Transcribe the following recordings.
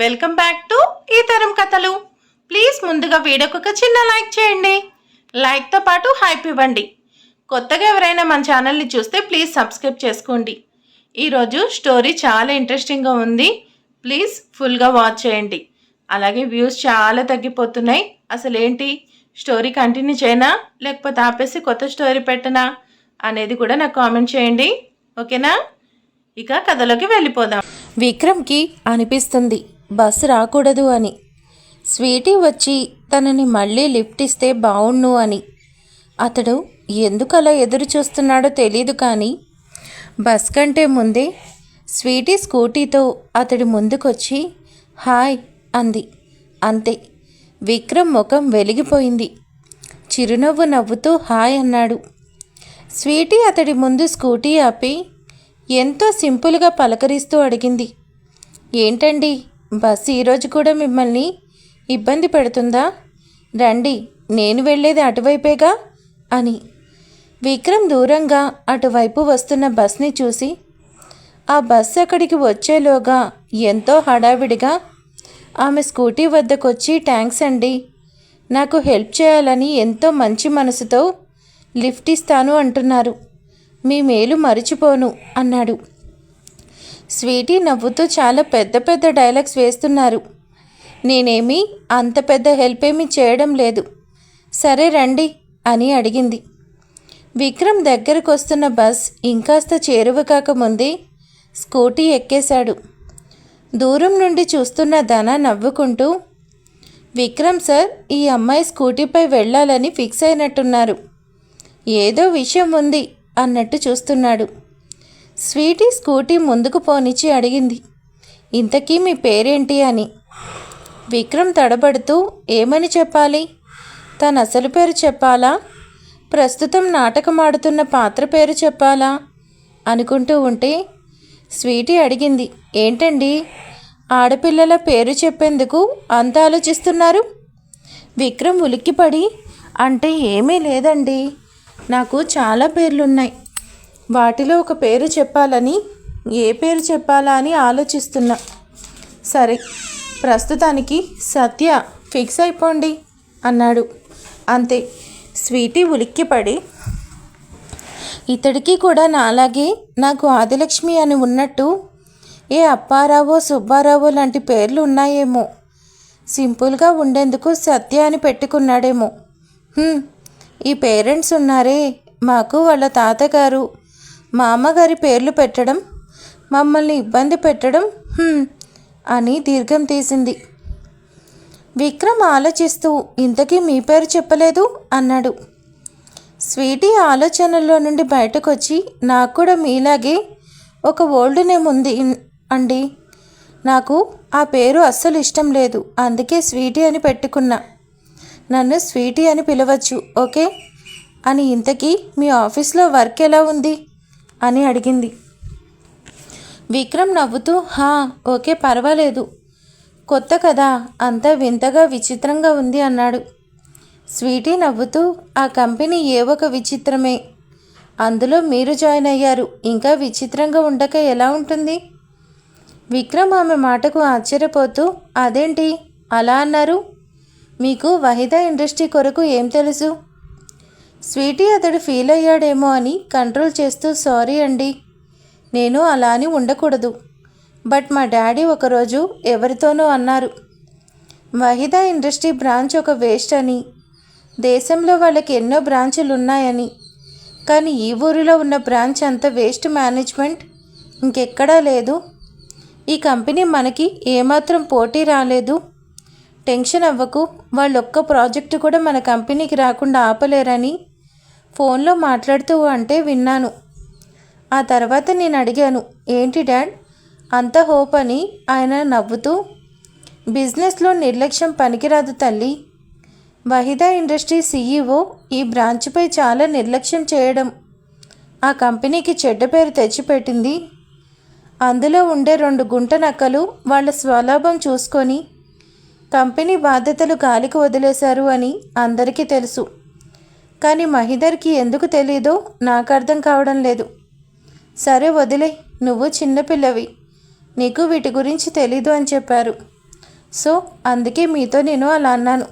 Welcome back to ఈ తరం కథలు. ప్లీజ్ ముందుగా వీడియోకి ఒక చిన్న లైక్ చేయండి. లైక్తో పాటు హైప్ ఇవ్వండి. కొత్తగా ఎవరైనా మన ఛానల్ని చూస్తే ప్లీజ్ సబ్స్క్రైబ్ చేసుకోండి. ఈరోజు స్టోరీ చాలా ఇంట్రెస్టింగ్గా ఉంది. ప్లీజ్ ఫుల్గా వాచ్ చేయండి. అలాగే వ్యూస్ చాలా తగ్గిపోతున్నాయి. అసలు ఏంటి? స్టోరీ కంటిన్యూ చేయనా? లేకపోతే ఆపేసి కొత్త స్టోరీ పెట్టనా? అనేది కూడా నాకు కామెంట్ చేయండి. ఓకేనా? ఇక కథలోకి వెళ్ళిపోదాం. విక్రమ్కి అనిపిస్తుంది బస్సు రాకూడదు అని. స్వీటీ వచ్చి తనని మళ్ళీ లిఫ్ట్ ఇస్తే బావుణ్ణు అని. అతడు ఎందుకు అలా ఎదురు చూస్తున్నాడో తెలియదు కానీ బస్ కంటే ముందే స్వీటీ స్కూటీతో అతడి ముందుకొచ్చి హాయ్ అంది. అంతే. విక్రమ్ ముఖం వెలిగిపోయింది. చిరునవ్వు నవ్వుతూ హాయ్ అన్నాడు. స్వీటీ అతడి ముందు స్కూటీ ఆపి ఎంతో సింపుల్గా పలకరిస్తూ అడిగింది. ఏంటండి? బస్సు ఈరోజు కూడా మిమ్మల్ని ఇబ్బంది పెడుతుందా? రండి నేను వెళ్ళేది అటువైపేగా? అని. విక్రమ్ దూరంగా అటువైపు వస్తున్న బస్ని చూసి ఆ బస్సు అక్కడికి వచ్చేలోగా ఎంతో హడావిడిగా ఆమె స్కూటీ వద్దకొచ్చి థ్యాంక్స్ అండి. నాకు హెల్ప్ చేయాలని ఎంతో మంచి మనసుతో లిఫ్ట్ ఇస్తాను అంటున్నారు. మీ మేలు మరిచిపోను అన్నాడు. స్వీటీ నవ్వుతూ చాలా పెద్ద పెద్ద డైలాగ్స్ వేస్తున్నారు. నేనేమీ అంత పెద్ద హెల్ప్ ఏమీ చేయడం లేదు. సరే రండి అని అడిగింది. విక్రమ్ దగ్గరకు వస్తున్న బస్ ఇంకాస్త చేరువ కాకముందే స్కూటీ ఎక్కేశాడు. దూరం నుండి చూస్తున్న ధన నవ్వుకుంటూ విక్రమ్ సార్ ఈ అమ్మాయి స్కూటీపై వెళ్ళాలని ఫిక్స్ అయినట్టున్నారు. ఏదో విషయం ఉంది అన్నట్టు చూస్తున్నాడు. స్వీటీ స్కూటీ ముందుకు పోనిచ్చి అడిగింది. ఇంతకీ మీ పేరేంటి అని. విక్రమ్ తడబడుతూ ఏమని చెప్పాలి? తన అసలు పేరు చెప్పాలా? ప్రస్తుతం నాటకం ఆడుతున్న పాత్ర పేరు చెప్పాలా? అనుకుంటూ ఉంటే స్వీటీ అడిగింది. ఏంటండి? ఆడపిల్లల పేరు చెప్పేందుకు అంత ఆలోచిస్తున్నారు? విక్రమ్ ఉలిక్కిపడి అంటే ఏమీ లేదండి. నాకు చాలా పేర్లున్నాయి. వాటిలో ఒక పేరు చెప్పాలని ఏ పేరు చెప్పాలా అని ఆలోచిస్తున్నా. సరే ప్రస్తుతానికి సత్య ఫిక్స్ అయిపోండి అన్నాడు. అంతే స్వీటీ ఉలిక్కిపడి ఇతడికి కూడా నాలాగే నాకు ఆదిలక్ష్మి అని ఉన్నట్టు ఏ అప్పారావో సుబ్బారావో లాంటి పేర్లు ఉన్నాయేమో. సింపుల్గా ఉండేందుకు సత్య అని పెట్టుకున్నాడేమో. ఈ పేరెంట్స్ ఉన్నారే మాకు వాళ్ళ తాతగారు. మా అమ్మగారి పేర్లు పెట్టడం మమ్మల్ని ఇబ్బంది పెట్టడం అని దీర్ఘం తీసింది. విక్రమ్ ఆలోచిస్తూ ఇంతకీ మీ పేరు చెప్పలేదు? అన్నాడు. స్వీటీ ఆలోచనల్లో నుండి బయటకొచ్చి నాకు కూడా మీలాగే ఒక ఓల్డ్ నేమ్ ఉంది అండి. నాకు ఆ పేరు అస్సలు ఇష్టం లేదు అందుకే స్వీటీ అని పెట్టుకున్నా. నన్ను స్వీటీ అని పిలవచ్చు ఓకే? అని ఇంతకీ మీ ఆఫీస్లో వర్క్ ఎలా ఉంది? అని అడిగింది. విక్రమ్ నవ్వుతూ హా ఓకే పర్వాలేదు. కొత్త కదా అంతా వింతగా విచిత్రంగా ఉంది అన్నాడు. స్వీటీ నవ్వుతూ ఆ కంపెనీ ఏ ఒక విచిత్రమే. అందులో మీరు జాయిన్ అయ్యారు. ఇంకా విచిత్రంగా ఉండక ఎలా ఉంటుంది? విక్రమ్ ఆమె మాటకు ఆశ్చర్యపోతూ అదేంటి? అలా అన్నారు? మీకు వహిదా ఇండస్ట్రీ కొరకు ఏం తెలుసు? స్వీటీ అతడు ఫీల్ అయ్యాడేమో అని కంట్రోల్ చేస్తూ సారీ అండి నేను అలా అని ఉండకూడదు. బట్ మా డాడీ ఒకరోజు ఎవరితోనో అన్నారు. వహిదా ఇండస్ట్రీ బ్రాంచ్ ఒక వేస్ట్ అని దేశంలో వాళ్ళకి ఎన్నో బ్రాంచులు ఉన్నాయని కానీ ఈ ఊరిలో ఉన్న బ్రాంచ్ అంత వేస్ట్ మేనేజ్మెంట్ ఇంకెక్కడా లేదు. ఈ కంపెనీ మనకి ఏమాత్రం పోటీ రాలేదు. టెన్షన్ అవ్వకు. వాళ్ళు ఒక్క ప్రాజెక్టు కూడా మన కంపెనీకి రాకుండా ఆపలేరని ఫోన్లో మాట్లాడుతూ అంటే విన్నాను. ఆ తర్వాత నేను అడిగాను ఏంటి డాడ్? అంత హోప్ అని ఆయన నవ్వుతూ బిజినెస్లో నిర్లక్ష్యం పనికిరాదు తల్లి. వహిదా ఇండస్ట్రీ సీఈఓ ఈ బ్రాంచ్పై చాలా నిర్లక్ష్యం చేయడం. ఆ కంపెనీకి చెడ్డ పేరు తెచ్చిపెట్టింది. అందులో ఉండే రెండు గుంట నక్కలు వాళ్ళ స్వలాభం చూసుకొని కంపెనీ బాధ్యతలు గాలికి వదిలేశారు అని అందరికీ తెలుసు. కానీ మహిదర్కి ఎందుకు తెలీదో? నాకు అర్థం కావడం లేదు. సరే వదిలే నువ్వు చిన్నపిల్లవి నీకు వీటి గురించి తెలీదు అని చెప్పారు. సో అందుకే మీతో నేను అలా అన్నాను.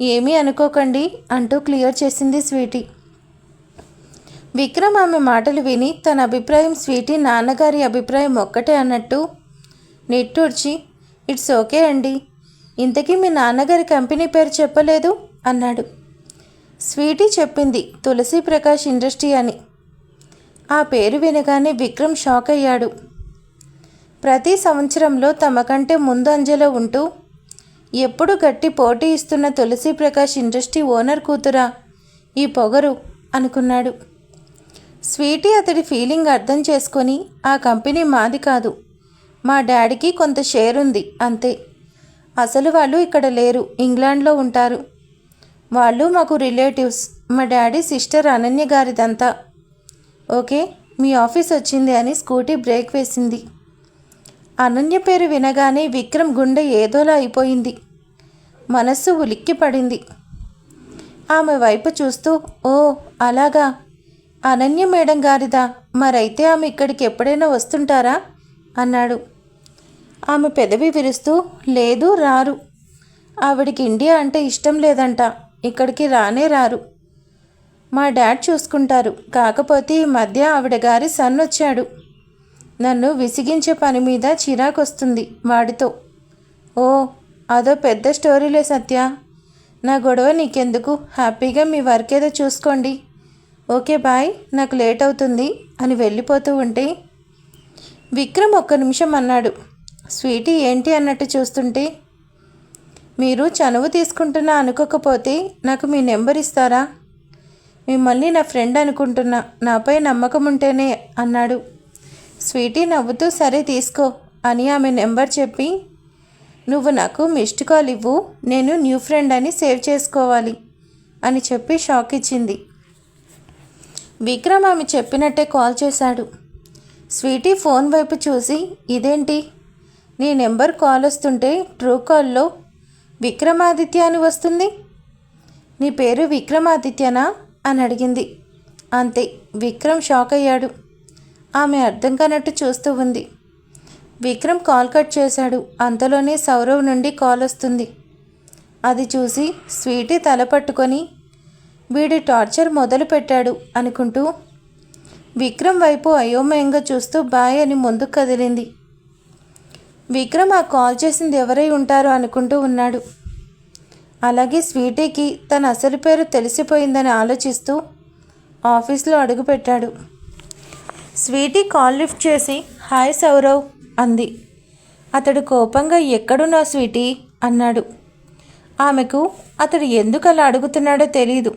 ఏమీ అనుకోకండి అంటూ క్లియర్ చేసింది స్వీటీ. విక్రమ్ ఆమె మాటలు విని తన అభిప్రాయం స్వీటీ నాన్నగారి అభిప్రాయం ఒక్కటే అన్నట్టు నిట్టూర్చి ఇట్స్ ఓకే అండి. ఇంతకీ మీ నాన్నగారి కంపెనీ పేరు చెప్పలేదు? అన్నాడు. స్వీటీ చెప్పింది. తులసి ప్రకాష్ ఇండస్ట్రీ అని. ఆ పేరు వినగానే విక్రమ్ షాక్ అయ్యాడు. ప్రతి సంవత్సరంలో తమ కంటే ముందు అంజలో ఉంటూ ఎప్పుడు గట్టి పోటీ ఇస్తున్న తులసి ప్రకాష్ ఇండస్ట్రీ ఓనర్ కూతురా ఈ పొగరు అనుకున్నాడు. స్వీటీ అతడి ఫీలింగ్ అర్థం చేసుకొని ఆ కంపెనీ మాది కాదు. మా డాడీకి కొంత షేర్ ఉంది అంతే. అసలు వాళ్ళు ఇక్కడ లేరు ఇంగ్లాండ్లో ఉంటారు. వాళ్ళు మాకు రిలేటివ్స్. మా డాడీ సిస్టర్ అనన్య గారిదంతా. ఓకే? మీ ఆఫీస్ వచ్చింది అని స్కూటీ బ్రేక్ వేసింది. అనన్య పేరు వినగానే విక్రమ్ గుండె ఏదోలా అయిపోయింది. మనస్సు ఉలిక్కి పడింది. ఆమె వైపు చూస్తూ ఓ అలాగా. అనన్య మేడం గారిదా? మరైతే ఆమె ఇక్కడికి ఎప్పుడైనా వస్తుంటారా? అన్నాడు. ఆమె పెదవి విరుస్తూ లేదు రారు. ఆవిడికి ఇండియా అంటే ఇష్టం లేదంట. ఇక్కడికి రానే రారు. మా డాడ్ చూసుకుంటారు. కాకపోతే ఈ మధ్య ఆవిడ గారి సన్ వచ్చాడు. నన్ను విసిగించే పని మీద చిరాకొస్తుంది వాడితో. ఓ అదో పెద్ద స్టోరీలే సత్య. నా గొడవ నీకెందుకు? హ్యాపీగా మీ వర్క్ ఏదో చూసుకోండి. Okay bye. నాకు లేట్ అవుతుంది అని వెళ్ళిపోతూ ఉంటే విక్రమ్ ఒక్క నిమిషం అన్నాడు. స్వీటీ ఏంటి అన్నట్టు చూస్తుంటే మీరు చనువు తీసుకుంటున్నా అనుకోకపోతే నాకు మీ నెంబర్ ఇస్తారా? మిమ్మల్ని నా ఫ్రెండ్ అనుకుంటున్నా. నాపై నమ్మకం ఉంటేనే అన్నాడు. స్వీటీ నవ్వుతూ సరే తీసుకో అని ఆమె నెంబర్ చెప్పి నువ్వు నాకు మిస్డ్ కాల్ ఇవ్వు నేను న్యూ ఫ్రెండ్ అని సేవ్ చేసుకోవాలి అని చెప్పి షాక్ ఇచ్చింది. విక్రమ్ ఆమె చెప్పినట్టే కాల్ చేశాడు. స్వీటీ ఫోన్ వైపు చూసి ఇదేంటి? నీ నెంబర్ కాల్ వస్తుంటే ట్రూ కాల్లో విక్రమాదిత్య అని వస్తుంది? నీ పేరు విక్రమాదిత్యనా? అని అడిగింది. అంతే విక్రమ్ షాక్ అయ్యాడు. ఆమె అర్థం కానట్టు చూస్తూ ఉంది. విక్రమ్ కాల్ కట్ చేశాడు. అంతలోనే సౌరవ్ నుండి కాల్ వస్తుంది. అది చూసి స్వీటీ తల పట్టుకొని వీడి టార్చర్ మొదలు పెట్టాడు అనుకుంటూ విక్రమ్ వైపు అయోమయంగా చూస్తూ బాయ్ అని ముందుకు కదిలింది. విక్రమ్ ఆ కాల్ చేసింది ఎవరై ఉంటారో అనుకుంటూ ఉన్నాడు. అలాగే స్వీటీకి తన అసలు పేరు తెలిసిపోయిందని ఆలోచిస్తూ ఆఫీస్లో అడుగుపెట్టాడు స్వీటీ కాల్ లిఫ్ట్ చేసి హాయ్ సౌరవ్ అంది. అతడు కోపంగా ఎక్కడున్నా స్వీటీ? అన్నాడు. ఆమెకు అతడు ఎందుకు అలా అడుగుతున్నాడో తెలియదు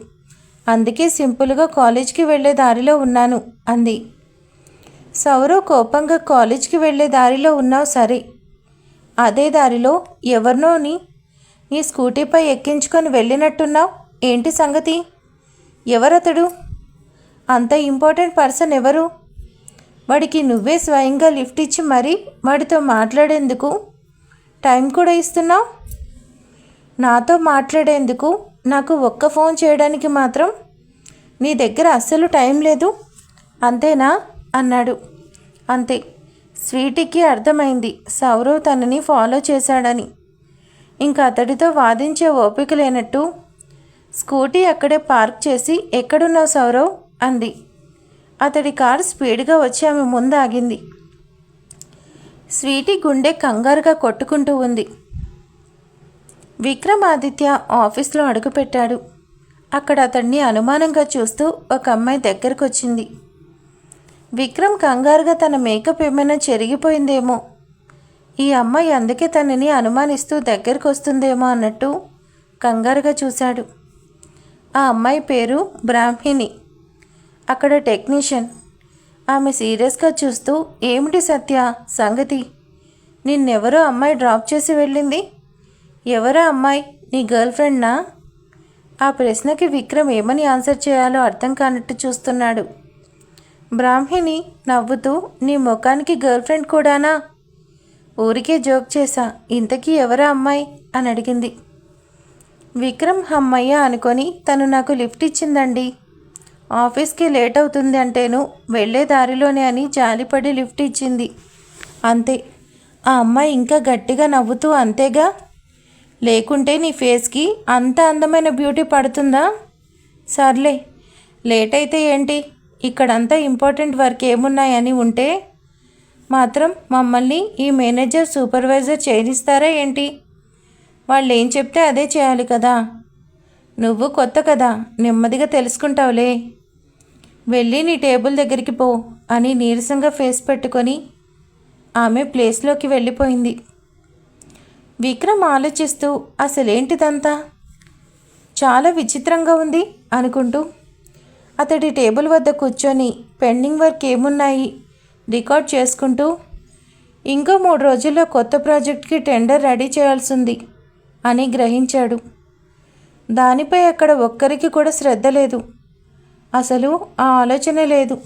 అందుకే సింపుల్గా కాలేజ్కి వెళ్ళే దారిలో ఉన్నాను అంది. సౌరవ్ కోపంగా కాలేజ్కి వెళ్ళే దారిలో ఉన్నావు సరే అదే దారిలో ఎవరినోని? నీ స్కూటీపై ఎక్కించుకొని వెళ్ళినట్టున్నావు? ఏంటి సంగతి? ఎవరతడు? అంత ఇంపార్టెంట్ పర్సన్ ఎవరు? వాడికి నువ్వే స్వయంగా లిఫ్ట్ ఇచ్చి మరీ వాడితో మాట్లాడేందుకు టైం కూడా ఇస్తున్నావు? నాతో మాట్లాడేందుకు నాకు ఒక్క ఫోన్ చేయడానికి మాత్రం నీ దగ్గర అస్సలు టైం లేదు. అంతేనా? అన్నాడు. అంతే. స్వీటీకి అర్థమైంది. సౌరవ్ తనని ఫాలో చేశాడని. ఇంకా అతడితో వాదించే ఓపిక లేనట్టు స్కూటీ అక్కడే పార్క్ చేసి ఎక్కడున్నావు సౌరవ్? అంది. అతడి కారు స్పీడ్గా వచ్చి ఆమె ముందు ఆగింది స్వీటీ గుండె కంగారుగా కొట్టుకుంటూ ఉంది. విక్రమాదిత్య ఆఫీస్లో అడుగుపెట్టాడు. అక్కడ అతన్ని అనుమానంగా చూస్తూ ఒక అమ్మాయి దగ్గరకు వచ్చింది విక్రమ్ కంగారుగా తన మేకప్ ఏమైనా చెరిగిపోయిందేమో. ఈ అమ్మాయి అందుకే తనని అనుమానిస్తూ దగ్గరకు వస్తుందేమో అన్నట్టు కంగారుగా చూశాడు. ఆ అమ్మాయి పేరు బ్రాహ్మిణి. అక్కడ టెక్నీషియన్. ఆమె సీరియస్గా చూస్తూ ఏమిటి సత్య? సంగతి? నిన్నెవరో అమ్మాయి డ్రాప్ చేసి వెళ్ళింది? ఎవరా అమ్మాయి? నీ గర్ల్ ఫ్రెండ్నా? ఆ ప్రశ్నకి విక్రమ్ ఏమని ఆన్సర్ చేయాలో అర్థం కానట్టు చూస్తున్నాడు. బ్రాహ్మిణి నవ్వుతూ నీ ముఖానికి గర్ల్ ఫ్రెండ్ కూడానా? ఊరికే జోక్ చేశా. ఇంతకీ ఎవరా అమ్మాయి? అని అడిగింది. విక్రమ్ అమ్మయ్య అనుకొని తను నాకు లిఫ్ట్ ఇచ్చిందండి. ఆఫీస్కి లేట్ అవుతుంది అంటేను వెళ్ళే దారిలోనే అని జాలిపడి లిఫ్ట్ ఇచ్చింది. అంతే. ఆ అమ్మాయి ఇంకా గట్టిగా నవ్వుతూ అంతేగా? లేకుంటే నీ ఫేస్కి అంత అందమైన బ్యూటీ పడుతుందా? సర్లే. లేట్ అయితే ఏంటి? ఇక్కడంతా ఇంపార్టెంట్ వర్క్ ఏమున్నాయని ఉంటే మాత్రం మమ్మల్ని ఈ మేనేజర్ సూపర్వైజర్ చేయిస్తారా ఏంటి? వాళ్ళు ఏం చెప్తే అదే చేయాలి కదా. నువ్వు కొత్త కదా నెమ్మదిగా తెలుసుకుంటావులే. వెళ్ళి నీ టేబుల్ దగ్గరికి పో అని నీరసంగా ఫేస్ పెట్టుకొని ఆమె ప్లేస్లోకి వెళ్ళిపోయింది. విక్రమ్ ఆలోచిస్తూ అసలేంటిదంతా? చాలా విచిత్రంగా ఉంది అనుకుంటూ అతడి టేబుల్ వద్ద కూర్చొని పెండింగ్ వర్క్ ఏమున్నాయి? రికార్డ్ చేసుకుంటూ ఇంకో మూడు రోజుల్లో కొత్త ప్రాజెక్ట్కి టెండర్ రెడీ చేయాల్సింది అని గ్రహించాడు. దానిపై అక్కడ ఒక్కరికి కూడా శ్రద్ధ లేదు. అసలు ఆ ఆలోచన లేదు.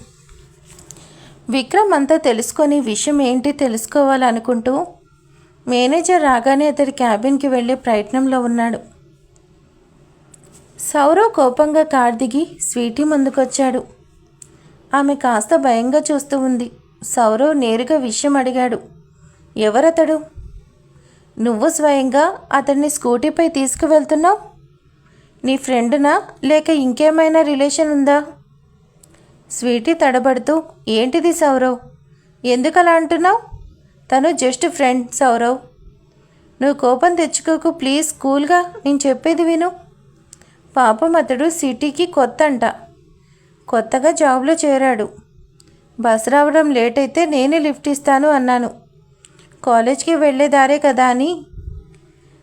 విక్రమ్ అంతా తెలుసుకొని విషయం ఏంటి తెలుసుకోవాలనుకుంటూ మేనేజర్ రాగానే అతడి క్యాబిన్కి వెళ్ళే ప్రయత్నంలో ఉన్నాడు. సౌరవ్ కోపంగా కార్ దిగి స్వీటీ ముందుకొచ్చాడు. ఆమె కాస్త భయంగా చూస్తూ ఉంది. సౌరవ్ నేరుగా విషయం అడిగాడు. ఎవరతడు? నువ్వు స్వయంగా అతన్ని స్కూటీపై తీసుకువెళ్తున్నావు? నీ ఫ్రెండునా? లేక ఇంకేమైనా రిలేషన్ ఉందా? స్వీటీ తడబడుతూ ఏంటిది సౌరవ్? ఎందుకు అలా అంటున్నావు? తను జస్ట్ ఫ్రెండ్ సౌరవ్. నువ్వు కోపం తెచ్చుకోకు ప్లీజ్ కూల్గా నేను చెప్పేది విను. పాపం అతడు సిటీకి కొత్త అంట కొత్తగా జాబ్లో చేరాడు. బస్ రావడం లేట్ అయితే నేనే లిఫ్ట్ ఇస్తాను అన్నాను. కాలేజ్కి వెళ్ళే దారే కదా అని.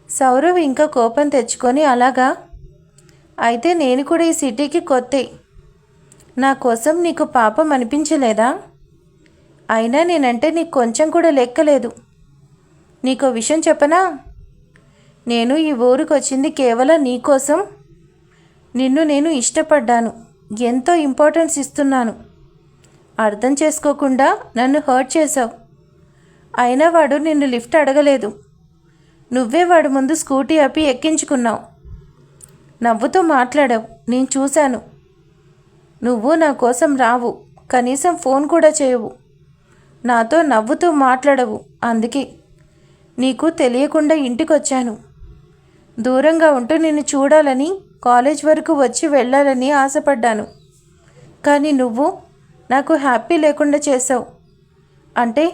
సౌరవ్ ఇంకా కోపం తెచ్చుకొని అలాగా? అయితే నేను కూడా ఈ సిటీకి కొత్తే. నా కోసం నీకు పాపం అనిపించలేదా? అయినా నేనంటే నీకు కొంచెం కూడా లెక్కలేదు. నీకో విషయం చెప్పనా? నేను ఈ ఊరికి వచ్చింది కేవలం నీకోసం నిన్ను నేను ఇష్టపడ్డాను. ఎంతో ఇంపార్టెన్స్ ఇస్తున్నాను. అర్థం చేసుకోకుండా నన్ను హర్ట్ చేసావు అయినా వాడు నిన్ను లిఫ్ట్ అడగలేదు. నువ్వే వాడు ముందు స్కూటీ ఆపి ఎక్కించుకున్నావు. నవ్వుతూ మాట్లాడావు. నేను చూశాను. నువ్వు నా కోసం రావు. కనీసం ఫోన్ కూడా చేయవు. నాతో నవ్వుతూ మాట్లాడవు. అందుకే నీకు తెలియకుండా ఇంటికొచ్చాను. దూరంగా ఉంటూ నిన్ను చూడాలని కాలేజ్ వరకు వచ్చి వెళ్ళాలని ఆశపడ్డాను. కానీ నువ్వు నాకు హ్యాపీ లేకుండా చేసావు అంటే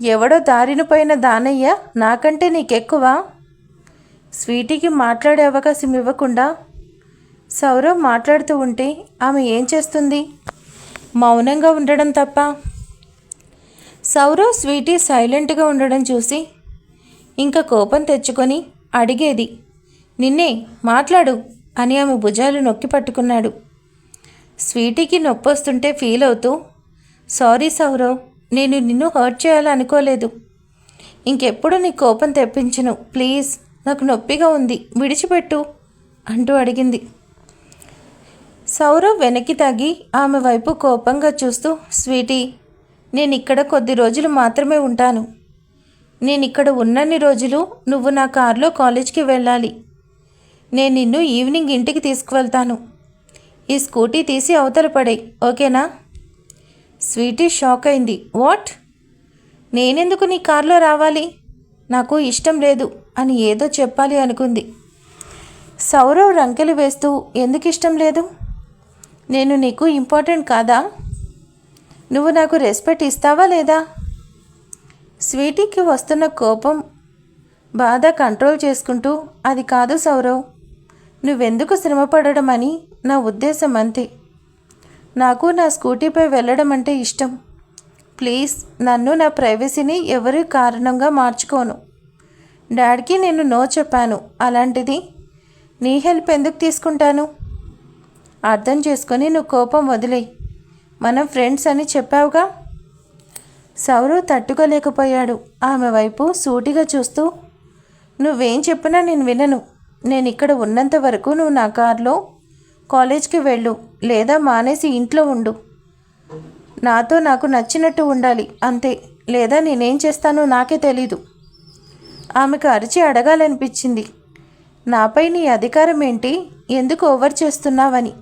ఎవడో దారిన పోయిన దానయ్య నాకంటే నీకెక్కువ? స్వీటీకి మాట్లాడే అవకాశం ఇవ్వకుండా సౌరవ్ మాట్లాడుతూ ఉంటే ఆమె ఏం చేస్తుంది? మౌనంగా ఉండడం తప్ప. సౌరవ్ స్వీటీ సైలెంట్గా ఉండడం చూసి ఇంకా కోపం తెచ్చుకొని అడిగేది నిన్నే మాట్లాడు అని ఆమె భుజాలు నొక్కి పట్టుకున్నాడు. స్వీటీకి నొప్పొస్తుంటే ఫీల్ అవుతూ సారీ సౌరవ్ నేను నిన్ను హర్ట్ చేయాలనుకోలేదు ఇంకెప్పుడు నీ కోపం తెప్పించను. ప్లీజ్ నాకు నొప్పిగా ఉంది. విడిచిపెట్టు అంటూ అడిగింది. సౌరవ్ వెనక్కి తగ్గి ఆమె వైపు కోపంగా చూస్తూ స్వీటీ నేను ఇక్కడ కొద్ది రోజులు మాత్రమే ఉంటాను. నేను ఇక్కడ ఉన్నన్ని రోజులు నువ్వు నా కారులో కాలేజ్కి వెళ్ళాలి. నేను నిన్ను ఈవినింగ్ ఇంటికి తీసుకువెళ్తాను. ఈ స్కూటీ తీసి అవతల పడే ఓకేనా? స్వీటీ షాక్ అయింది. వాట్? నేనెందుకు నీ కారులో రావాలి? నాకు ఇష్టం లేదు అని ఏదో చెప్పాలి అనుకుంది. సౌరవ్ రంకెలు వేస్తూ ఎందుకు ఇష్టం లేదు? నేను నీకు ఇంపార్టెంట్ కాదా? నువ్వు నాకు రెస్పెక్ట్ ఇస్తావా లేదా? స్వీటీకి వస్తున్న కోపం బాధ కంట్రోల్ చేసుకుంటూ అది కాదు సౌరవ్. నువ్వెందుకు శ్రమపడడం అని నా ఉద్దేశం అంతే. నాకు నా స్కూటీపై వెళ్ళడం అంటే ఇష్టం. ప్లీజ్ నన్ను నా ప్రైవసీని ఎవరి కారణంగా మార్చుకోను? డాడీకి నేను నో చెప్పాను. అలాంటిది నీ హెల్ప్ ఎందుకు తీసుకుంటాను? అర్థం చేసుకొని నువ్వు కోపం వదిలేయి. మనం ఫ్రెండ్స్ అని చెప్పావుగా? సౌరవ్ తట్టుకోలేకపోయాడు. ఆమె వైపు సూటిగా చూస్తూ నువ్వేం చెప్పినా నేను వినను. నేను ఇక్కడ ఉన్నంత వరకు నువ్వు నా కారులో కాలేజ్కి వెళ్ళు లేదా మానేసి ఇంట్లో ఉండు. నాతో నాకు నచ్చినట్టు ఉండాలి అంతే. లేదా నేనేం చేస్తానో నాకే తెలీదు. ఆమెకు అరిచి అడగాలనిపించింది. నాపై నీ అధికారం ఏంటి? ఎందుకు ఓవర్ చేస్తున్నావని.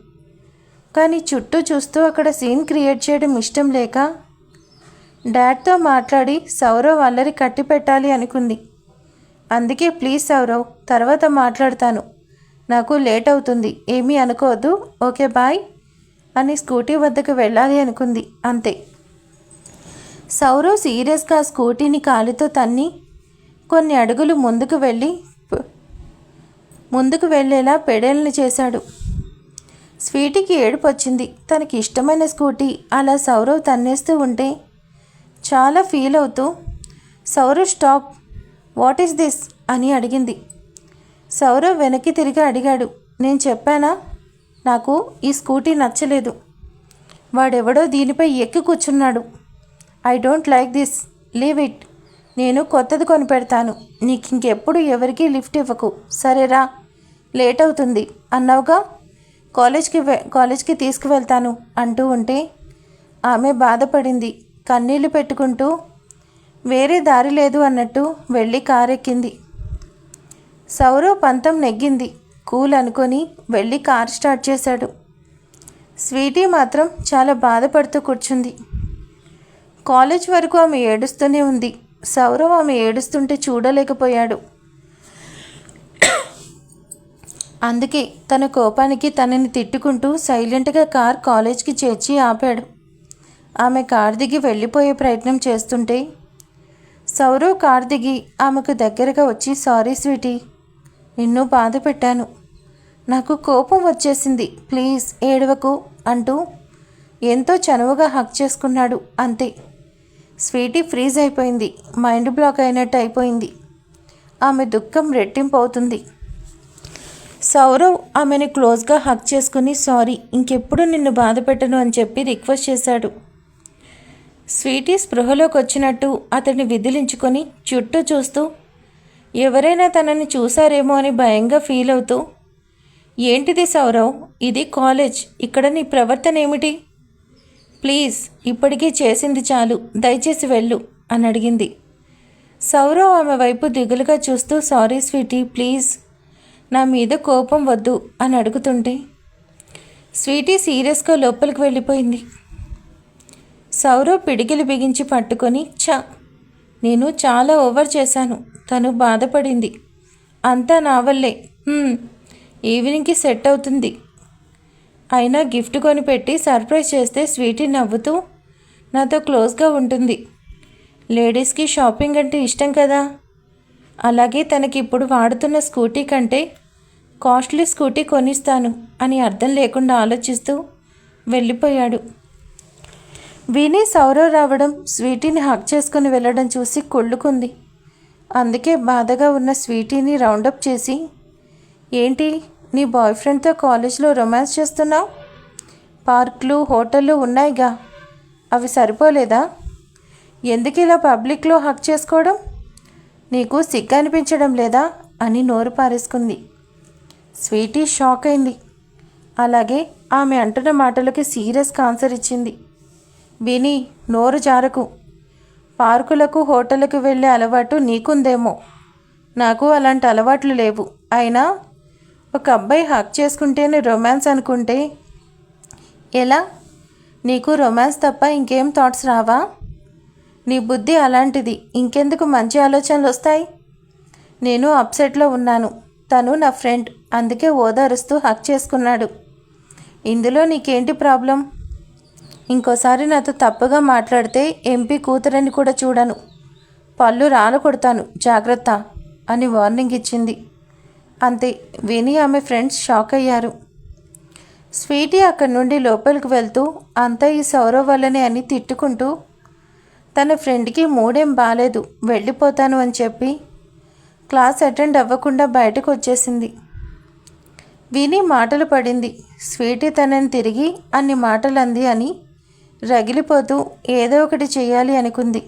కానీ చుట్టూ చూస్తూ అక్కడ సీన్ క్రియేట్ చేయడం ఇష్టం లేక డాడ్తో మాట్లాడి సౌరవ్ అల్లరి కట్టి పెట్టాలి అనుకుంది. అందుకే ప్లీజ్ సౌరవ్ తర్వాత మాట్లాడతాను. నాకు లేట్ అవుతుంది. ఏమీ అనుకోవద్దు. ఓకే బాయ్ అని స్కూటీ వద్దకు వెళ్ళాలి అనుకుంది. అంతే. సౌరవ్ సీరియస్గా స్కూటీని కాలితో తన్ని కొన్ని అడుగులు ముందుకు వెళ్ళి ముందుకు వెళ్ళేలా పెడల్ని చేశాడు. స్వీటీకి ఏడుపు వచ్చింది తనకి ఇష్టమైన స్కూటీ అలా సౌరవ్ తన్నేస్తూ ఉంటే చాలా ఫీల్ అవుతూ Sourav stop. What is this అని అడిగింది. సౌరవ్ వెనక్కి తిరిగి అడిగాడు. నేను చెప్పానా? నాకు ఈ స్కూటీ నచ్చలేదు. వాడెవడో దీనిపై ఎక్కి కూర్చున్నాడు. I don't like this leave it నేను కొత్తది కొని పెడతాను నీకు ఇంకెప్పుడు ఎవరికీ లిఫ్ట్ ఇవ్వకు. సరేరా లేట్ అవుతుంది. అన్నావుగా. కాలేజ్కి వె కాలేజ్కి తీసుకువెళ్తాను అంటూ ఉంటే ఆమె బాధపడింది. కన్నీళ్ళు పెట్టుకుంటూ వేరే దారి లేదు అన్నట్టు వెళ్ళి కారెక్కింది. సౌరవ్ పంతం నెగ్గింది. కూల్ అనుకొని వెళ్ళి కార్ స్టార్ట్ చేశాడు. స్వీటీ మాత్రం చాలా బాధపడుతూ కూర్చుంది. కాలేజ్ వరకు ఆమె ఏడుస్తూనే ఉంది. సౌరవ్ ఆమె ఏడుస్తుంటే చూడలేకపోయాడు. అందుకే తన కోపానికి తనని తిట్టుకుంటూ సైలెంట్గా కార్ కాలేజ్కి చేర్చి ఆపాడు. ఆమె కార్ దిగి వెళ్ళిపోయే ప్రయత్నం చేస్తుంటే సౌరవ్ కార్ దిగి ఆమెకు దగ్గరగా వచ్చి సారీ స్వీటీ నిన్ను బాధ పెట్టాను. నాకు కోపం వచ్చేసింది. ప్లీజ్ ఏడవకు అంటూ ఎంతో చనువుగా హక్ చేసుకున్నాడు. అంతే. స్వీటీ ఫ్రీజ్ అయిపోయింది. మైండ్ బ్లాక్ అయినట్టు అయిపోయింది. ఆమె దుఃఖం రెట్టింపు అవుతుంది సౌరవ్ ఆమెను క్లోజ్గా హక్ చేసుకుని సారీ ఇంకెప్పుడు నిన్ను బాధ పెట్టను అని చెప్పి రిక్వెస్ట్ చేశాడు. స్వీటీ స్పృహలోకి వచ్చినట్టు అతన్ని విదిలించుకొని చుట్టూ చూస్తూ ఎవరైనా తనని చూశారేమో అని భయంగా ఫీల్ అవుతూ ఏంటిది సౌరవ్? ఇది కాలేజ్. ఇక్కడ నీ ప్రవర్తన ఏమిటి ప్లీజ్ ఇప్పటికీ చేసింది చాలు. దయచేసి వెళ్ళు అని అడిగింది. సౌరవ్ ఆమె వైపు దిగులుగా చూస్తూ సారీ స్వీటీ ప్లీజ్. నా మీద కోపం వద్దు అని అడుగుతుంటే స్వీటీ సీరియస్గా లోపలికి వెళ్ళిపోయింది. సౌరవ్ పిడికిలు బిగించి పట్టుకొని ఛ! నేను చాలా ఓవర్ చేశాను. తను బాధపడింది. అంతా నా వల్లే. ఈవినింగ్కి సెట్ అవుతుంది. అయినా గిఫ్ట్ కొనిపెట్టి సర్ప్రైజ్ చేస్తే స్వీటీ నవ్వుతూ నాతో క్లోజ్గా ఉంటుంది. లేడీస్కి షాపింగ్ అంటే ఇష్టం కదా. అలాగే తనకి ఇప్పుడు వాడుతున్న స్కూటీ కంటే కాస్ట్లీ స్కూటీ కొనిస్తాను అని అర్థం లేకుండా ఆలోచిస్తూ వెళ్ళిపోయాడు. విని సౌరవ్ రావడం స్వీటీని హక్ చేసుకుని వెళ్ళడం చూసి కొళ్ళుకుంది. అందుకే బాధగా ఉన్న స్వీటీని రౌండప్ చేసి ఏంటి నీ బాయ్ ఫ్రెండ్తో కాలేజ్లో రొమాన్స్ చేస్తున్నావు? పార్కులు హోటళ్ళు ఉన్నాయిగా. అవి సరిపోలేదా? ఎందుకు ఇలా పబ్లిక్లో హక్ చేసుకోవడం? నీకు సిగ్గు అనిపించడం లేదా? అని నోరు పారేసుకుంది. స్వీటీ షాక్ అయింది. అలాగే ఆమె అంటున్న మాటలకి సీరియస్గా ఆన్సర్ ఇచ్చింది. విని నోరు జారకు. పార్కులకు హోటళ్ళకు వెళ్ళే అలవాటు నీకుందేమో. నాకు అలాంటి అలవాట్లు లేవు. అయినా ఒక అబ్బాయి హక్ చేసుకుంటేనే రొమాన్స్ అనుకుంటే ఎలా? నీకు రొమాన్స్ తప్ప ఇంకేం థాట్స్ రావా? నీ బుద్ధి అలాంటిది. ఇంకెందుకు మంచి ఆలోచనలు వస్తాయి? నేను అప్సెట్లో ఉన్నాను. తను నా ఫ్రెండ్ అందుకే ఓదారుస్తూ హక్ చేసుకున్నాడు. ఇందులో నీకేంటి ప్రాబ్లం ఇంకోసారి నాతో తప్పుగా మాట్లాడితే ఎంపీ కూతురని కూడా చూడను. పళ్ళు రాలు కొడతాను జాగ్రత్త అని వార్నింగ్ ఇచ్చింది. అంతే విని ఆమె ఫ్రెండ్స్ షాక్ అయ్యారు. స్వీటీ అక్కడి నుండి లోపలికి వెళ్తూ అంతా ఈ సౌరవ్ వల్లనే అని తిట్టుకుంటూ తన ఫ్రెండ్కి మూడేం బాలేదు వెళ్ళిపోతాను అని చెప్పి క్లాస్ అటెండ్ అవ్వకుండా బయటకు వచ్చేసింది. విని మాటలు పడింది. స్వీటీ తనని తిరిగి అన్ని మాటలు అంది అని రగిలిపోతూ ఏదో ఒకటి చేయాలి అనుకుంది.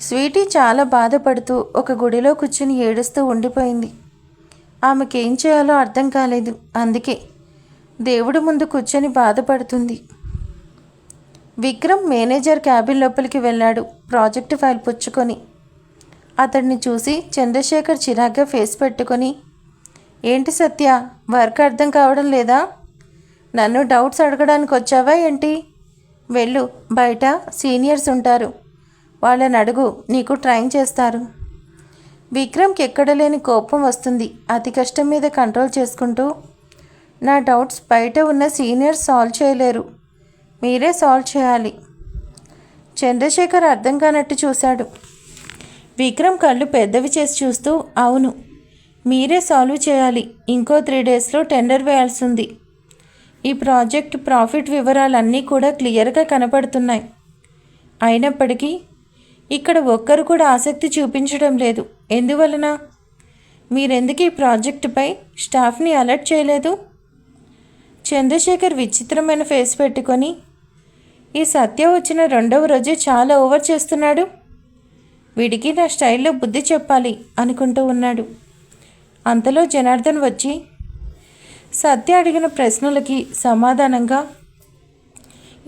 స్వీటీ చాలా బాధపడుతూ ఒక గుడిలో కూర్చుని ఏడుస్తూ ఉండిపోయింది. ఆమెకేం చేయాలో అర్థం కాలేదు. అందుకే దేవుడి ముందు కూర్చొని బాధపడుతుంది. విక్రమ్ మేనేజర్ క్యాబిన్ లోపలికి వెళ్ళాడు ప్రాజెక్టు ఫైల్ పుచ్చుకొని. అతడిని చూసి చంద్రశేఖర్ చిరాగ్గా ఫేస్ పెట్టుకొని ఏంటి సత్య వర్క్ అర్థం కావడం లేదా? నన్ను డౌట్స్ అడగడానికి వచ్చావా ఏంటి? వెళ్ళు బయట సీనియర్స్ ఉంటారు. వాళ్ళని అడుగు నీకు ట్రైన్ చేస్తారు. విక్రమ్కి ఎక్కడ లేని కోపం వస్తుంది. అతి కష్టం మీద కంట్రోల్ చేసుకుంటూ నా డౌట్స్ బయట ఉన్న సీనియర్స్ సాల్వ్ చేయలేరు. మీరే సాల్వ్ చేయాలి. చంద్రశేఖర్ అర్థం కానట్టు చూశాడు. విక్రమ్ కళ్ళు పెద్దవి చేసి చూస్తూ అవును మీరే సాల్వ్ చేయాలి. ఇంకో త్రీ డేస్లో టెండర్ వేయాల్సి ఉంది. ఈ ప్రాజెక్ట్ ప్రాఫిట్ వివరాలన్నీ కూడా క్లియర్గా కనపడుతున్నాయి. అయినప్పటికీ ఇక్కడ ఒక్కరు కూడా ఆసక్తి చూపించడం లేదు. ఎందువలన? మీరెందుకు ఈ ప్రాజెక్టుపై స్టాఫ్ని అలర్ట్ చేయలేదు? చంద్రశేఖర్ విచిత్రమైన ఫేస్ పెట్టుకొని ఈ సత్య వచ్చిన రెండవ రోజే చాలా ఓవర్ చేస్తున్నాడు. వీడికి నా స్టైల్లో బుద్ధి చెప్పాలి అనుకుంటూ ఉన్నాడు. అంతలో జనార్దన్ వచ్చి సత్య అడిగిన ప్రశ్నలకి సమాధానంగా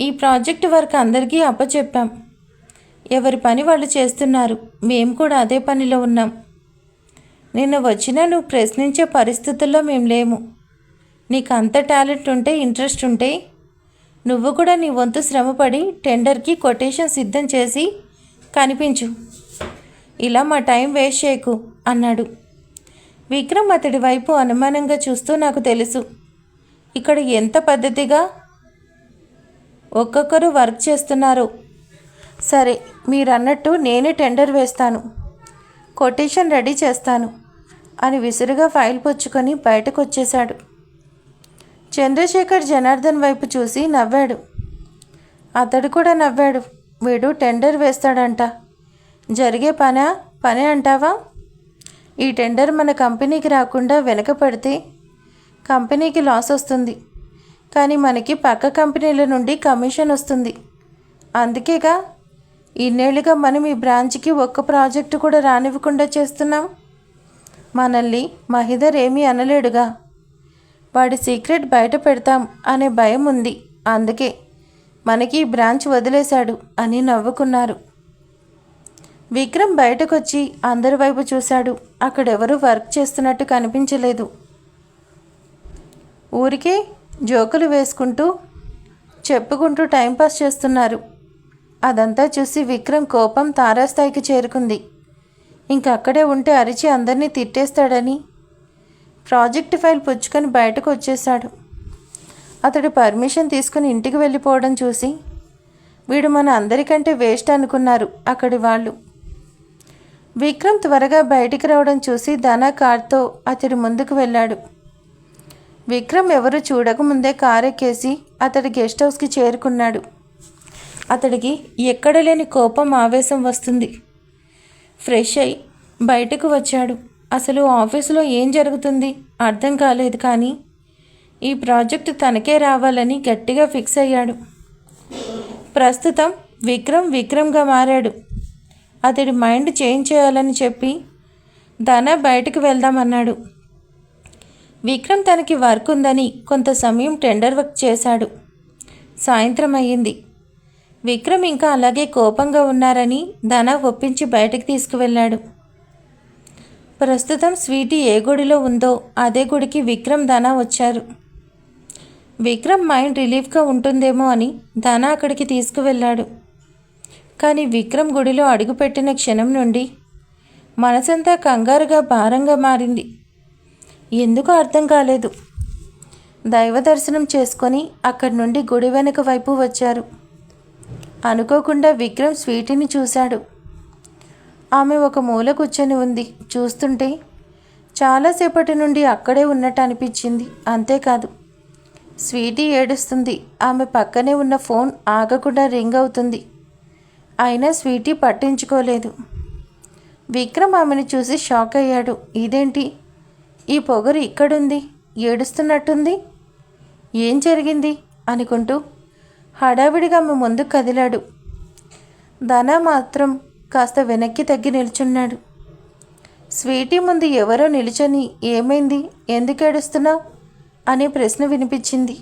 ఈ ప్రాజెక్ట్ వర్క్ అందరికీ అప్పచెప్పాం. ఎవరి పని వాళ్ళు చేస్తున్నారు మేము కూడా అదే పనిలో ఉన్నాం. నిన్న వచ్చినా నువ్వు ప్రశ్నించే పరిస్థితుల్లో మేము లేము. నీకు అంత టాలెంట్ ఉంటే ఇంట్రెస్ట్ ఉంటే నువ్వు కూడా నీ వంతు శ్రమపడి టెండర్కి కొటేషన్ సిద్ధం చేసి కనిపించు. ఇలా మా టైం వేస్ట్ చేయకు అన్నాడు. విక్రమ్ అతడి వైపు అనుమానంగా చూస్తూ నాకు తెలుసు. ఇక్కడ ఎంత పద్ధతిగా ఒక్కొక్కరు వర్క్ చేస్తున్నారో. సరే మీరన్నట్టు నేనే టెండర్ వేస్తాను. కొటేషన్ రెడీ చేస్తాను అని విసురుగా ఫైల్ పుచ్చుకొని బయటకు వచ్చేశాడు చంద్రశేఖర్ జనార్దన్ వైపు చూసి నవ్వాడు. అతడు కూడా నవ్వాడు. వీడు టెండర్ వేస్తాడంట. జరిగే పనా? పనే అంటావా? ఈ టెండర్ మన కంపెనీకి రాకుండా వెనకపడితే కంపెనీకి లాస్ వస్తుంది. కానీ మనకి పక్క కంపెనీల నుండి కమిషన్ వస్తుంది. అందుకేగా ఇన్నేళ్ళుగా మనం ఈ బ్రాంచ్కి ఒక్క ప్రాజెక్టు కూడా రానివ్వకుండా చేస్తున్నాం. మనల్ని మహిదర్ ఏమీ అనలేడుగా. వాడి సీక్రెట్ బయట పెడతాం అనే భయం ఉంది. అందుకే మనకి ఈ బ్రాంచ్ వదిలేశాడు అని నవ్వుకున్నారు. విక్రమ్ బయటకొచ్చి అందరి వైపు చూశాడు. అక్కడెవరూ వర్క్ చేస్తున్నట్టు కనిపించలేదు. ఊరికే జోకులు వేసుకుంటూ చెప్పుకుంటూ టైంపాస్ చేస్తున్నారు. అదంతా చూసి విక్రమ్ కోపం తారాస్థాయికి చేరుకుంది. ఇంక అక్కడే ఉంటే అరిచి అందరినీ తిట్టేస్తాడని ప్రాజెక్ట్ ఫైల్ పుచ్చుకొని బయటకు వచ్చేశాడు అతడు పర్మిషన్ తీసుకుని ఇంటికి వెళ్ళిపోవడం చూసి వీడు మన అందరికంటే వేస్ట్ అనుకున్నారు అక్కడి వాళ్ళు. విక్రమ్ త్వరగా బయటికి రావడం చూసి ధనా కార్తో అతడి ముందుకు వెళ్ళాడు. విక్రమ్ ఎవరు చూడకముందే కారు ఎక్కేసి అతడి గెస్ట్ హౌస్కి చేరుకున్నాడు. అతడికి ఎక్కడ లేని కోపం ఆవేశం వస్తుంది. ఫ్రెష్ అయి బయటకు వచ్చాడు. అసలు ఆఫీసులో ఏం జరుగుతుంది? అర్థం కాలేదు కానీ ఈ ప్రాజెక్టు తనకే రావాలని గట్టిగా ఫిక్స్ అయ్యాడు. ప్రస్తుతం విక్రమ్ విక్రమ్గా మారాడు. అతడి మైండ్ చేంజ్ చేయాలని చెప్పి ధన బయటకు వెళ్దామన్నాడు. విక్రమ్ తనకి వర్క్ ఉందని కొంత సమయం టెండర్ వర్క్ చేశాడు. సాయంత్రం అయ్యింది. విక్రమ్ ఇంకా అలాగే కోపంగా ఉన్నారని ధన ఒప్పించి బయటకు తీసుకువెళ్ళాడు. ప్రస్తుతం స్వీటీ ఏ గుడిలో ఉందో అదే గుడికి విక్రమ్ ధన వచ్చారు. విక్రమ్ మైండ్ రిలీఫ్గా ఉంటుందేమో అని ధన అక్కడికి తీసుకువెళ్ళాడు. కానీ విక్రమ్ గుడిలో అడుగుపెట్టిన క్షణం నుండి మనసంతా కంగారుగా భారంగా మారింది. ఎందుకు అర్థం కాలేదు. దైవ దర్శనం చేసుకొని అక్కడి నుండి గుడి వెనుక వైపు వచ్చారు. అనుకోకుండా విక్రమ్ స్వీటీని చూశాడు. ఆమె ఒక మూల కూర్చొని ఉంది. చూస్తుంటే చాలాసేపటి నుండి అక్కడే ఉన్నట్టు అనిపించింది. అంతేకాదు స్వీటీ ఏడుస్తుంది. ఆమె పక్కనే ఉన్న ఫోన్ ఆగకుండా రింగ్ అవుతుంది. అయినా స్వీటీ పట్టించుకోలేదు. విక్రమ్ ఆమెను చూసి షాక్ అయ్యాడు. ఇదేంటి? ఈ పొగరు ఇక్కడుంది. ఏడుస్తున్నట్టుంది. ఏం జరిగింది? అనుకుంటూ హడావిడిగా ఆమె ముందుకు కదిలాడు. ధన మాత్రం కాస్త వెనక్కి తగ్గి నిల్చున్నాడు. స్వీటీ ముందు ఎవరో నిలుచొని ఏమైంది? ఎందుకు ఏడుస్తున్నావు? అనే ప్రశ్న వినిపించింది.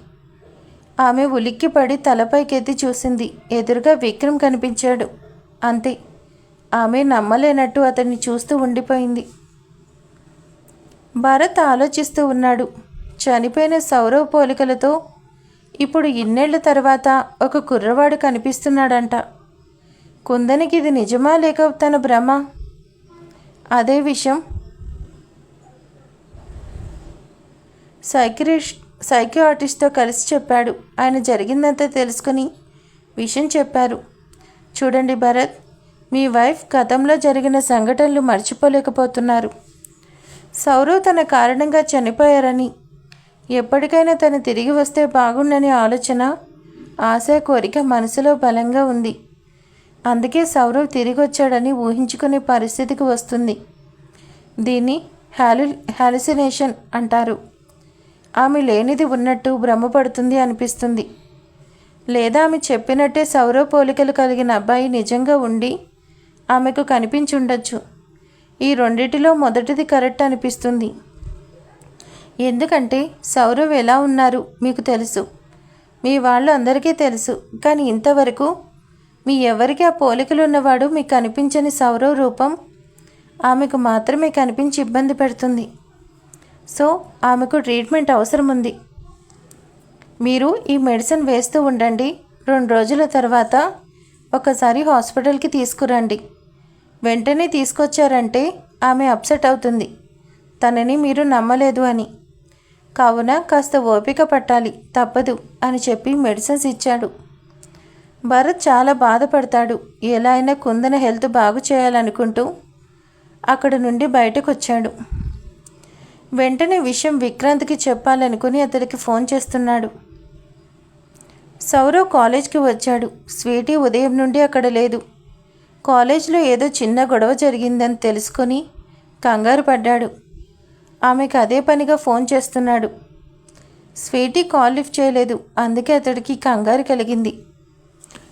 ఆమె ఉలిక్కిపడి తలపైకెత్తి చూసింది. ఎదురుగా విక్రమ్ కనిపించాడు. అంతే. ఆమె నమ్మలేనట్టు అతన్ని చూస్తూ ఉండిపోయింది. భరత్ ఆలోచిస్తూ ఉన్నాడు. చనిపోయిన సౌరవ్ పోలికలతో ఇప్పుడు ఇన్నేళ్ళ తర్వాత ఒక కుర్రవాడు కనిపిస్తున్నాడంట. కుందనికి ఇది నిజమా లేక తన భ్రమ? అదే విషయం. సైక్రిస్ట్ సైకియాటిస్ట్తో కలిసి చెప్పాడు. ఆయన జరిగిందంతా తెలుసుకుని విషయం చెప్పారు. చూడండి భరత్ మీ వైఫ్ గతంలో జరిగిన సంఘటనలు మర్చిపోలేకపోతున్నారు. సౌరవ్ తన కారణంగా చనిపోయారని ఎప్పటికైనా తను తిరిగి వస్తే బాగుండని ఆలోచన ఆశ కోరిక మనసులో బలంగా ఉంది. అందుకే సౌరవ్ తిరిగి వచ్చాడని ఊహించుకునే పరిస్థితికి వస్తుంది. దీన్ని హాలు హాలుసినేషన్ అంటారు. ఆమె లేనిది ఉన్నట్టు భ్రమపడుతుంది అనిపిస్తుంది. లేదా ఆమె చెప్పినట్టే సౌర పోలికలు కలిగిన అబ్బాయి నిజంగా ఉండి ఆమెకు కనిపించుండొచ్చు. ఈ రెండిటిలో మొదటిది కరెక్ట్ అనిపిస్తుంది. ఎందుకంటే సౌరవ్ ఎలా ఉన్నారు మీకు తెలుసు. మీ వాళ్ళు అందరికీ తెలుసు. కానీ ఇంతవరకు మీ ఎవరికి ఆ పోలికలు ఉన్నవాడు మీకు కనిపించని సౌరవ్ రూపం ఆమెకు మాత్రమే కనిపించి ఇబ్బంది పెడుతుంది. సో ఆమెకు ట్రీట్మెంట్ అవసరం ఉంది. మీరు ఈ మెడిసిన్ వేస్తూ ఉండండి. రెండు రోజుల తర్వాత ఒకసారి హాస్పిటల్కి తీసుకురండి. వెంటనే తీసుకొచ్చారంటే ఆమె అప్సెట్ అవుతుంది. తనని మీరు నమ్మలేదు అని. కావున కాస్త ఓపిక పట్టాలి. తప్పదు అని చెప్పి మెడిసిన్స్ ఇచ్చాడు. భరత్ చాలా బాధపడతాడు. ఎలా అయినా కుందన హెల్త్ బాగు చేయాలనుకుంటూ అక్కడ నుండి బయటకు వచ్చాడు వెంటనే విషయం విక్రాంత్కి చెప్పాలనుకుని అతడికి ఫోన్ చేస్తున్నాడు. సౌరవ్ కాలేజ్కి వచ్చాడు. స్వీటీ ఉదయం నుండి అక్కడ లేదు. కాలేజ్లో ఏదో చిన్న గొడవ జరిగిందని తెలుసుకొని కంగారు పడ్డాడు. ఆమెకు అదే పనిగా ఫోన్ చేస్తున్నాడు. స్వీటీ కాల్ లిఫ్ట్ చేయలేదు. అందుకే అతడికి కంగారు కలిగింది.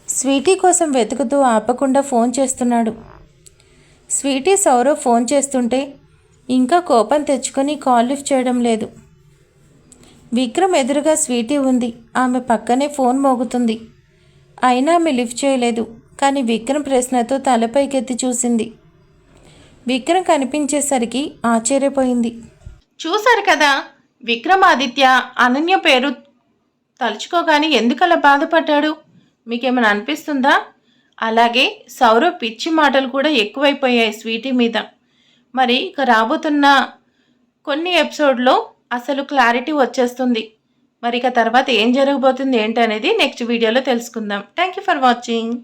స్వీటీ కోసం వెతుకుతూ ఆపకుండా ఫోన్ చేస్తున్నాడు. స్వీటీ సౌరవ్ ఫోన్ చేస్తుంటే ఇంకా కోపం తెచ్చుకొని కాల్ లిఫ్ట్ చేయడం లేదు. విక్రమ్ ఎదురుగా స్వీటీ ఉంది. ఆమె పక్కనే ఫోన్ మోగుతుంది. అయినా ఆమె లిఫ్ట్ చేయలేదు. కానీ విక్రమ్ ప్రశ్నతో తలపైకెత్తి చూసింది. విక్రమ్ కనిపించేసరికి ఆశ్చర్యపోయింది. చూశారు కదా విక్రమాదిత్య అనన్య పేరు తలుచుకోగానే ఎందుకలా బాధపడ్డాడు? మీకేమైనా అనిపిస్తుందా? అలాగే సౌరవ్ పిచ్చి మాటలు కూడా ఎక్కువైపోయాయి స్వీటీ మీద. మరి ఇక రాబోతున్న కొన్ని ఎపిసోడ్లో అసలు క్లారిటీ వచ్చేస్తుంది. మరి ఇక తర్వాత ఏం జరగబోతుంది ఏంటనేది నెక్స్ట్ వీడియోలో తెలుసుకుందాం. Thank you for watching.